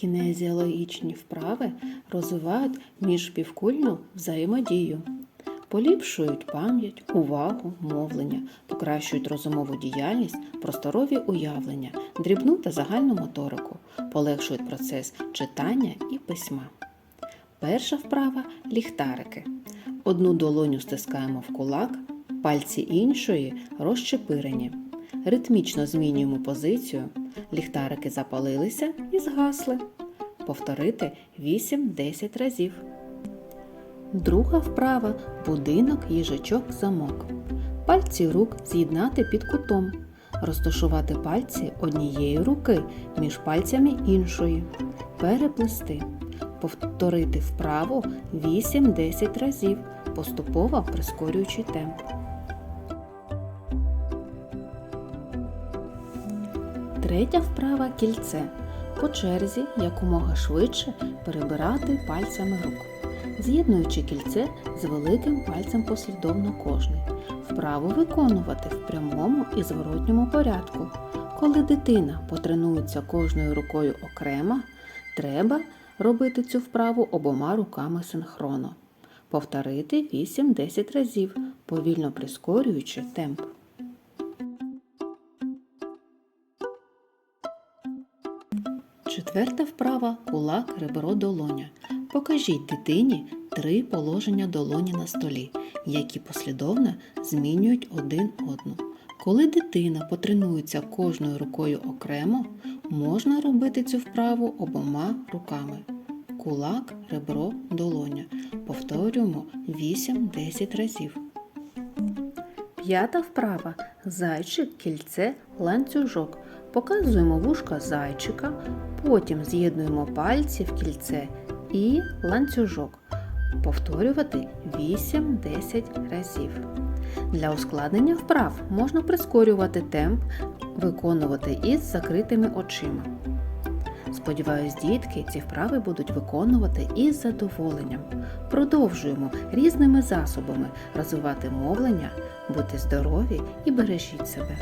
Кінезіологічні вправи розвивають міжпівкульну взаємодію, поліпшують пам'ять, увагу, мовлення, покращують розумову діяльність, просторові уявлення, дрібну та загальну моторику, полегшують процес читання і письма. Перша вправа ліхтарики. Одну долоню стискаємо в кулак, пальці іншої розчепирені. Ритмічно змінюємо позицію. Ліхтарики запалилися і згасли. Повторити 8-10 разів. Друга вправа будинок, їжачок, замок. Пальці рук з'єднати під кутом. Розташувати пальці однієї руки між пальцями іншої. Переплести. Повторити вправу 8-10 разів, поступово прискорюючи темп. Третя вправа кільце. По черзі якомога швидше перебирати пальцями рук, з'єднуючи кільце з великим пальцем послідовно кожний. Вправу виконувати в прямому і зворотньому порядку. Коли дитина потренується кожною рукою окремо, треба робити цю вправу обома руками синхронно. Повторити 8-10 разів, повільно прискорюючи темп. Четверта вправа кулак, ребро, долоня. Покажіть дитині три положення долоні на столі, які послідовно змінюють один одну. Коли дитина потренується кожною рукою окремо, можна робити цю вправу обома руками. Кулак, ребро, долоня. Повторюємо 8-10 разів. П'ята вправа зайчик, кільце, ланцюжок. Показуємо вушка зайчика, потім з'єднуємо пальці в кільце і ланцюжок. Повторювати 8-10 разів. Для ускладнення вправ можна прискорювати темп, виконувати із закритими очима. Сподіваюсь, дітки ці вправи будуть виконувати із задоволенням. Продовжуємо різними засобами розвивати мовлення, бути здорові і бережіть себе.